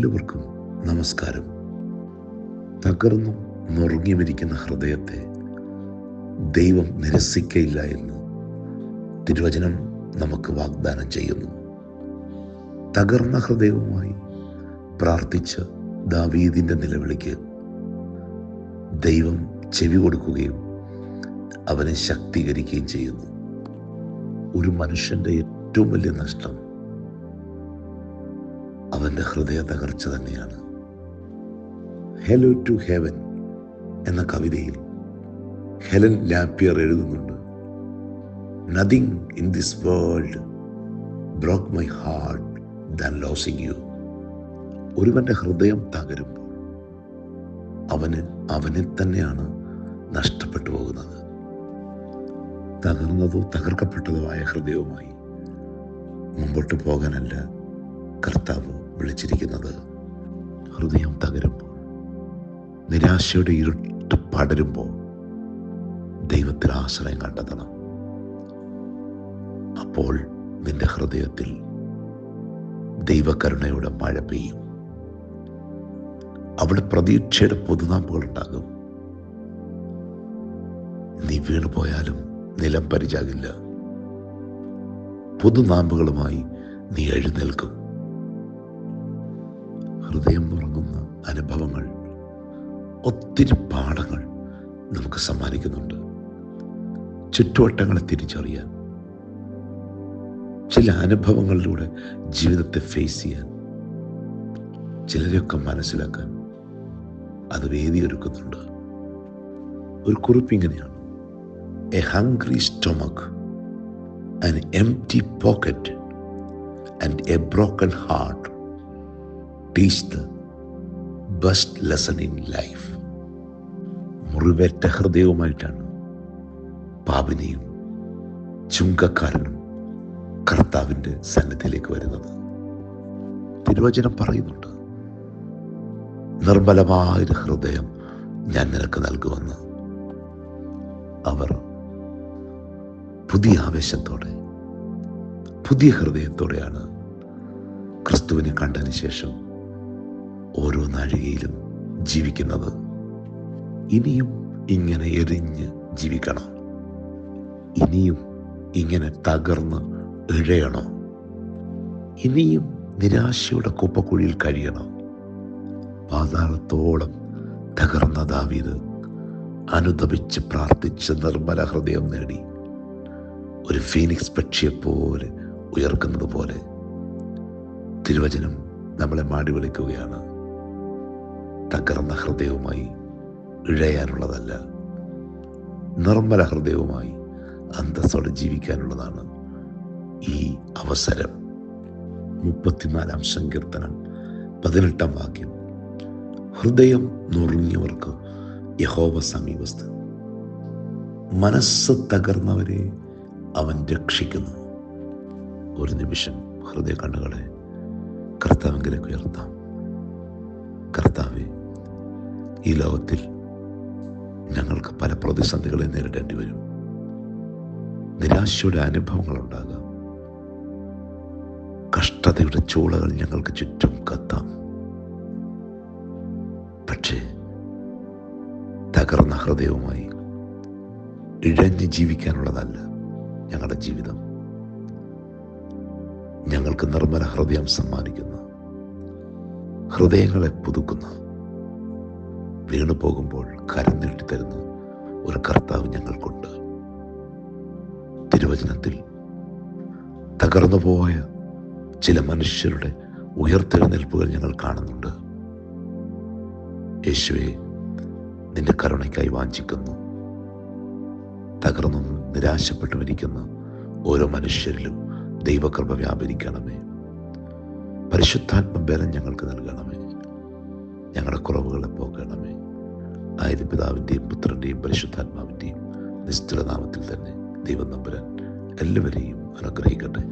എല്ലാവർക്കും നമസ്കാരം. തകർന്നും നുറുങ്ങിമിരിക്കുന്ന ഹൃദയത്തെ ദൈവം നിരസിക്കയില്ല എന്ന് തിരുവചനം നമുക്ക് വാഗ്ദാനം ചെയ്യുന്നു. തകർന്ന ഹൃദയവുമായി പ്രാർത്ഥിച്ച ദാവീദിന്റെ നിലവിളിക്ക് ദൈവം ചെവി കൊടുക്കുകയും അവനെ ശക്തീകരിക്കുകയും ചെയ്യുന്നു. ഒരു മനുഷ്യന്റെ ഏറ്റവും വലിയ നഷ്ടം അവന്റെ ഹൃദയ തകർച്ച തന്നെയാണ്. ഹെലോ ടു ഹെവൻ എന്ന കവിതയിൽ ഹെലൻ ലാപ്പിയർ എഴുതുന്നുണ്ട്. Nothing in this world broke my heart than losing you ഒരുവന്റെ ഹൃദയം തകരുമ്പോൾ അവന് അവനെ തന്നെയാണ് നഷ്ടപ്പെട്ടു പോകുന്നത്. തകർന്നതോ തകർക്കപ്പെട്ടതോ ആയ ഹൃദയവുമായി മുമ്പോട്ട് പോകാനല്ല കർത്താവ് വിളിച്ചിരിക്കുന്നത്. ഹൃദയം തകരുമ്പോൾ നിരാശയുടെ ഇരുട്ട് പടരുമ്പോൾ ദൈവത്തിൽ ആശ്രയം കണ്ടെത്തണം. അപ്പോൾ നിന്റെ ഹൃദയത്തിൽ ദൈവകരുണയുടെ മഴ പെയ്യും. അവിടെ പ്രതീക്ഷയുടെ പൊതുനാമ്പുകൾ ഉണ്ടാകും. നീ വീണു പോയാലും നിലം പരിചാകില്ല. പുതുനാമ്പുകളുമായി നീ എഴുന്നേൽക്കും. ഹൃദയം ഉറങ്ങുന്ന അനുഭവങ്ങൾ ഒത്തിരി പാഠങ്ങൾ നമുക്ക് സമ്മാനിക്കുന്നുണ്ട്. ചുറ്റുവട്ടങ്ങളെ തിരിച്ചറിയാൻ ചില അനുഭവങ്ങളിലൂടെ ജീവിതത്തെ ഫേസ് ചെയ്യാൻ ചിലരെയൊക്കെ മനസ്സിലാക്കാൻ അത് വേദിയൊരുക്കുന്നുണ്ട്. ഒരു കുറിപ്പ് ഇങ്ങനെയാണ്. A hungry stomach an empty pocket and a broken heart teach the best lesson in life മുറിവേറ്റ ഹൃദയവുമായിട്ടാണ് പാപിനിയും ചുങ്കക്കാരനും കർത്താവിന്റെ സന്നിധിയിലേക്ക് വരുന്നത്. തിരുവചനം പറയുന്നുണ്ട് നിർമ്മലമായൊരു ഹൃദയം ഞാൻ നിനക്ക് നൽകുമെന്ന്. അവർ പുതിയ ആവേശത്തോടെ പുതിയ ഹൃദയത്തോടെയാണ് ക്രിസ്തുവിനെ കണ്ടതിന് ശേഷം ഓരോ നാഴികയിലും ജീവിക്കുന്നത്. ഇനിയും ഇങ്ങനെ എരിഞ്ഞ് ജീവിക്കണോ. ഇനിയും ഇങ്ങനെ തകർന്ന് ഇഴയണോ. ഇനിയും നിരാശയുടെ കുപ്പക്കുഴിയിൽ കഴിയണോ. പാതാളത്തോളം തകർന്ന ദാവീദ് അനുദപിച്ച് പ്രാർത്ഥിച്ച് നിർമ്മല ഹൃദയം നേടി. ഒരു ഫീനിക്സ് പക്ഷിയെപ്പോലെ ഉയർക്കുന്നത് പോലെ തിരുവചനം നമ്മളെ മാടി വിളിക്കുകയാണ്. തകർന്ന ഹൃദയവുമായി ഇഴയാനുള്ളതല്ല. നിർമ്മല ഹൃദയവുമായി അന്തസ്സോടെ ജീവിക്കാനുള്ളതാണ് ഈ അവസരം. മുപ്പത്തിനാലാം സങ്കീർത്തനം പതിനെട്ടാം വാക്യം. ഹൃദയം നുറുങ്ങിയവർക്ക് യഹോവ സമീപസ്ഥ മനസ്സ് തകർന്നവരെ അവൻ രക്ഷിക്കുന്നു. ഒരു നിമിഷം ഹൃദയ കണ്ണുകളെ കർത്താവിലേക്ക് ഉയർത്താം. കർത്താവെ ഈ ലോകത്തിൽ ഞങ്ങൾക്ക് പല പ്രതിസന്ധികളെ നേരിടേണ്ടി വരും. നിരാശയുടെ അനുഭവങ്ങൾ ഉണ്ടാകാം കഷ്ടതയുടെ ചൂളകൾ ഞങ്ങൾക്ക് ചുറ്റും കത്താം. പക്ഷേ തകർന്ന ഹൃദയവുമായി ഇഴഞ്ഞ് ജീവിക്കാനുള്ളതല്ല ഞങ്ങളുടെ ജീവിതം. ഞങ്ങൾക്ക് നിർമ്മല ഹൃദയം സമ്മാനിക്കുന്ന. ഹൃദയങ്ങളെ പുതുക്കുന്ന. വീണു പോകുമ്പോൾ കരം നീട്ടിത്തരുന്ന ഒരു കർത്താവ് ഞങ്ങൾക്കുണ്ട്. തിരുവചനത്തിൽ തകർന്നു പോയ ചില മനുഷ്യരുടെ ഉയർത്തെഴുന്നേൽപ്പുകൾ ഞങ്ങൾ കാണുന്നുണ്ട്. യേശുവെ നിന്റെ കരുണയ്ക്കായി വാഞ്ചിക്കുന്നു. തകർന്നു നിരാശപ്പെട്ടു മരിക്കുന്ന ഓരോ മനുഷ്യരിലും ദൈവകൃപ വ്യാപരിക്കണമേ. പരിശുദ്ധാത്മ ബലം ഞങ്ങൾക്ക് നൽകണമേ. ഞങ്ങളുടെ കുറവുകളെ പോകണമേ ആയിരം പിതാവിന്റെയും പുത്രന്റെയും പരിശുദ്ധാത്മാവിന്റെയും നിശ്ചല നാമത്തിൽ തന്നെ ദൈവം നമ്പുരാൻ എല്ലാവരെയും അനുഗ്രഹിക്കട്ടെ.